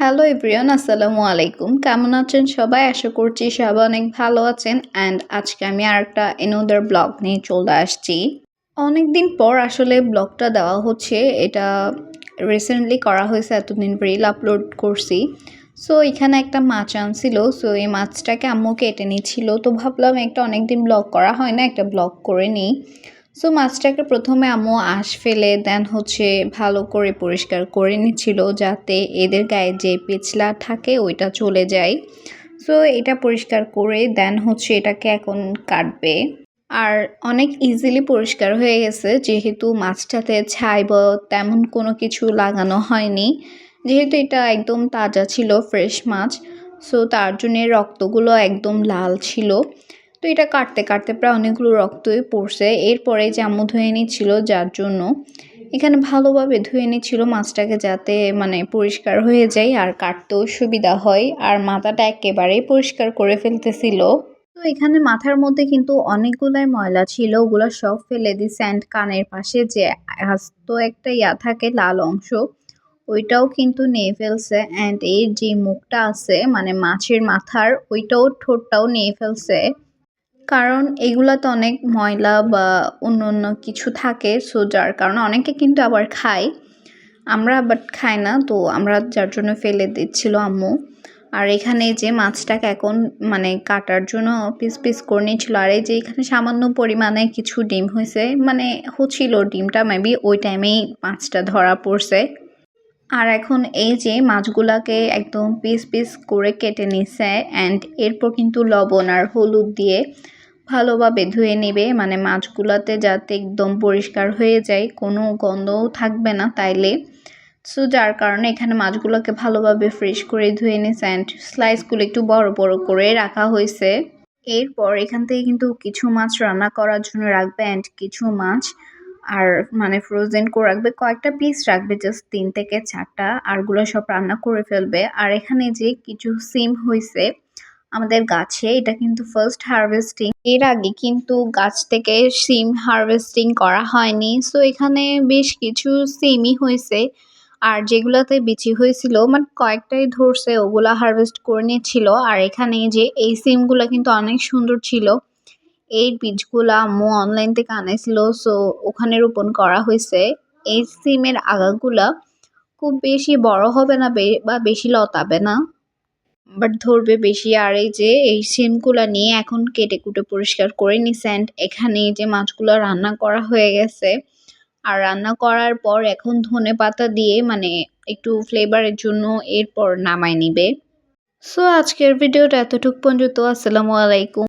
Hello everyone আসসালামু আলাইকুম কেমন আছেন সবাই? আশা করছি সবাই অনেক ভালো আছেন। অ্যান্ড আজকে আমি আর একটা এনোদার ব্লগ নিয়ে চলে আসছি। অনেক দিন পর আসলে ব্লগটা দেওয়া হচ্ছে। এটা রিসেন্টলি করা হয়েছে, এতদিন রিল আপলোড করছি। সো এখানে একটা মাছ আনছিল। সো এই মাছটাকে আম্মু কেটে নিচ্ছিল। তো ভাবলাম একটা অনেক দিন ব্লগ করা হয় না, একটা ব্লগ করে নিই। সো মাছটাকে প্রথমে আম্মু আঁশ ফেলে দেন হচ্ছে ভালো করে পরিষ্কার করে নিচ্ছিল যাতে এদের গায়ে যে পিছলা থাকে ওইটা চলে যায়। সো এটা পরিষ্কার করে দেন হচ্ছে এটাকে এখন কাটবে। আর অনেক ইজিলি পরিষ্কার হয়ে গেছে, যেহেতু মাছটাতে ছাই বা তেমন কোনো কিছু লাগানো হয়নি। যেহেতু এটা একদম তাজা ছিল ফ্রেশ মাছ সো তার জন্যে রক্তগুলো একদম লাল ছিল। এটা কাটতে কাটতে প্রায় অনেকগুলো রক্তই পড়ছে। এরপরে যে আম্মু ধুয়ে নিচ্ছিল যার জন্য, এখানে ভালোভাবে ধুয়ে নিচ্ছিল মাছটাকে যাতে মানে পরিষ্কার হয়ে যায় আর কাটতেও সুবিধা হয় আর মাথাটা একেবারেই পরিষ্কার করে ফেলতেছিল। তো এখানে মাথার মধ্যে কিন্তু অনেকগুলাই ময়লা ছিল, ওগুলো সব ফেলে দিই স্যান্ড কানের পাশে যে আস্ত একটা ইয়া থাকে লাল অংশ, ওইটাও কিন্তু নিয়ে ফেলছে অ্যান্ড এর যে মুখটা আছে মানে মাছের মাথার, ওইটাও ঠোঁটটাও নিয়ে ফেলছে। কারণ এগুলাতে অনেক ময়লা বা অন্য অন্য কিছু থাকে সো যার কারণে অনেকে কিন্তু আবার খায়। আমরা বাট খাই না, তো আমরা যার জন্য ফেলে দিচ্ছিল আম্মু। আর এখানে যে মাছটাকে এখন মানে কাটার জন্য পিস পিস করে নিয়েছিল। আর এই যে এখানে সামান্য পরিমাণে কিছু ডিম হয়েছে মানে হচ্ছিল ডিমটা মেবি ওই টাইমেই মাছটা ধরা পড়ছে। আর এখন এই যে মাছগুলাকে একদম পিস পিস করে কেটে নিছে অ্যান্ড এরপর কিন্তু লবণ আর হলুদ দিয়ে ভালোভাবে ধুয়ে নেবে। মানে মাছগুলোতে যাতে একদম পরিষ্কার হয়ে যায়, কোনো গন্ধও থাকবে না তাইলে। সো যার কারণে এখানে মাছগুলোকে ভালোভাবে ফ্রেশ করে ধুয়ে নিয়েছে অ্যান্ড স্লাইসগুলো একটু বড় বড় করে রাখা হয়েছে। এরপর এখান থেকে কিন্তু কিছু মাছ রান্না করার জন্য রাখবে অ্যান্ড কিছু মাছ আর মানে ফ্রোজেন করে রাখবে। কয়েকটা পিস রাখবে জাস্ট তিন থেকে চারটা। আরগুলো সব রান্না করে ফেলবে। আর এখানে যে কিছু সিম হয়েছে আমাদের গাছে, এটা কিন্তু ফার্স্ট হারভেস্টিং এর আগে কিন্তু গাছ থেকে সিম হারভেস্টিং করা হয়নি। সো এখানে বেশ কিছু সিমই হয়েছে। আর যেগুলাতে বিচি হয়েছিল মানে কয়েকটাই ধরছে, ওগুলা হারভেস্ট করে নিচ্ছিল আর এখানে যে এই সিমগুলো কিন্তু অনেক সুন্দর ছিল। এই বীজগুলা আম্মু অনলাইন থেকে আনাইছিল সো ওখানে রোপণ করা হয়েছে। এই সিমের আগাগুলা খুব বেশি বড় হবে না বা বেশি লতাবে না। বাট ধরবে বেশি। আর এই যে, এই সিমগুলো নিয়ে এখন কেটে কুটে পরিষ্কার করে নিছে অ্যান্ড এখানে যে মাছগুলো রান্না করা হয়ে গেছে। আর রান্না করার পর এখন ধনে পাতা দিয়ে মানে একটু ফ্লেভারের জন্য এরপর নামায় নিবে। সো আজকের ভিডিওটা এতটুকু পর্যন্ত। আসসালামু আলাইকুম।